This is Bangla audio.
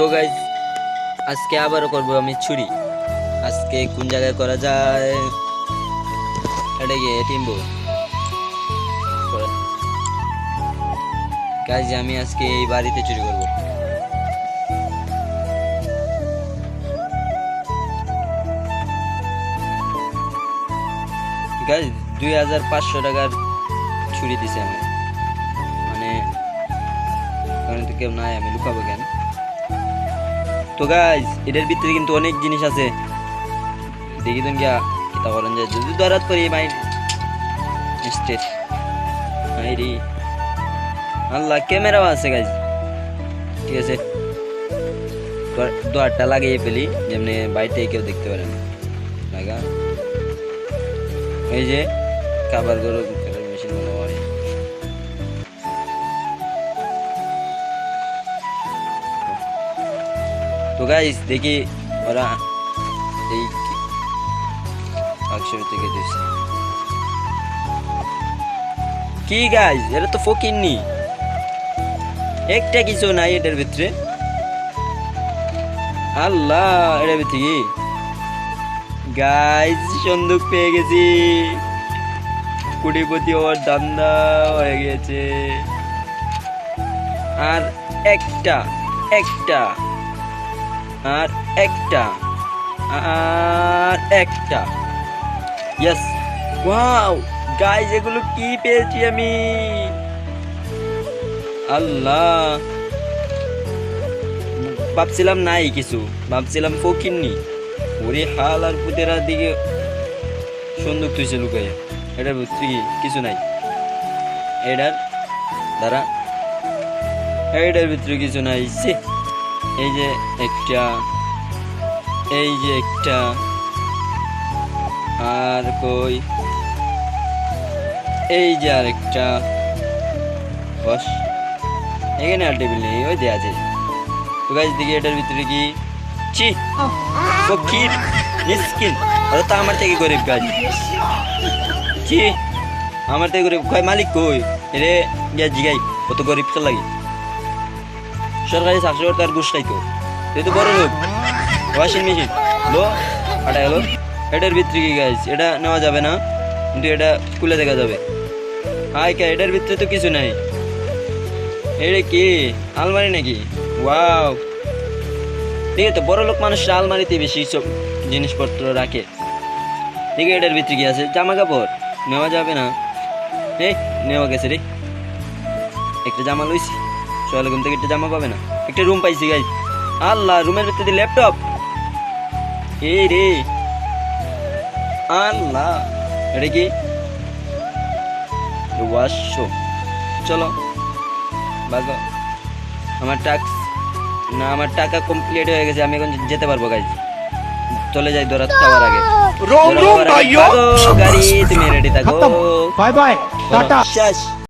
তো গাইজ আজকে আবারও করব আমি ছুরি। আজকে কোন জায়গায় করা যায়? এটা গিয়ে টিম্বো গাইজ আমি আজকে এই বাড়িতে চুরি করব। গাইজ দুই হাজার পাঁচশো টাকার ছুরি দিছে আমি মানে তো কেউ নাই, আমি লুকাবো কেন? তো গাইজ এটার ভিতরে কিন্তু অনেক জিনিস আছে। দেখি তুমি গিয়া কিতা করেন যায় যদি দরাত করি মাই স্টেট রে। আল্লাহ ক্যামেরাও আছে গাইজ ঠিক আছে। দোয়ারটা লাগিয়ে ফেলি, যেমনি বাড়িতে কেউ দেখতে পারে না। লাগা। এই যে, খাবার গরু মেশিন তো গাইস দেখি ওরা এই বাক্সের থেকে দিচ্ছে কি গাইস এটা তো ফকিননি একটা কিছু নাই এটার ভিতরে। আল্লাহ এটার ভিতরে কি? গাইস সন্দুক পেয়ে গেছি। কোটিপতি ওর দান্দা হয়ে গেছে। আর একটা একটা। আর একটা আর একটা। ইয়েস ওয়াও গাইস এগুলো কি পেয়েছি আমি? আল্লাহ। ভাবছিলাম নাই কিছু, ভাবছিলাম ফকিরনি ওরে হাল আর পুতেরা দিকে সুন্দর তুইছে লুকাইয়া। এটার ভিতরে কি কিছু নাই? এটার দ্বারা এইটার ভিতরে কিছু নাই সে এই যে একটা, এই যে একটা, আর কই? এই যে আরেকটা, বস। এখানে আর টেবিল নেই, ওই যে আছে। তো গাছ দেখি এটার ভিতরে কি? ছি! ফকির মিসকিন ওরা তো আমার থেকে গরিব গাছ ছি! আমার থেকে গরিব। কয় মালিক কই? রে গিয়া জিগাই, কত গরিব লাগে। সরকারি চাকরি করতে আর ঘুষ খাইতো। তুই তো বড় লোক ওয়াশিং মেশিন লো আটা গেল। এটার ভিতরে কি গাইছ এটা নেওয়া যাবে না। কিন্তু এটা খুলে দেখা যাবে। হাই, কে? এটার ভিতরে তো কিছু নাই। এটা কি? আলমারি নাকি? ওয়াও। ঠিক আছে, বড় লোক মানুষরা আলমারিতে বেশি সব জিনিসপত্র রাখে। ঠিক আছে, এটার ভিতরে কি আছে? জামা কাপড়? নেওয়া যাবে না। এই, নেওয়া গেছে রে। একটা জামা লইছি। সকালে ঘুম থেকে একটা জামা পাবে না। একটা রুম পাইছি গাই আল্লাহ রুমের ভিতরে ল্যাপটপ এই রে। আল্লাহ। এটা কি? ওয়াশো চলো। বাগো আমার টাক্স না আমার টাকা কমপ্লিট হয়ে গেছে। আমি এখন যেতে পারব গাই চলে যাই দরাত যাওয়ার আগে। রোম রোম ভাইও গাড়ি তুমি রেডি থাকো। বাই বাই টাটা শেষ।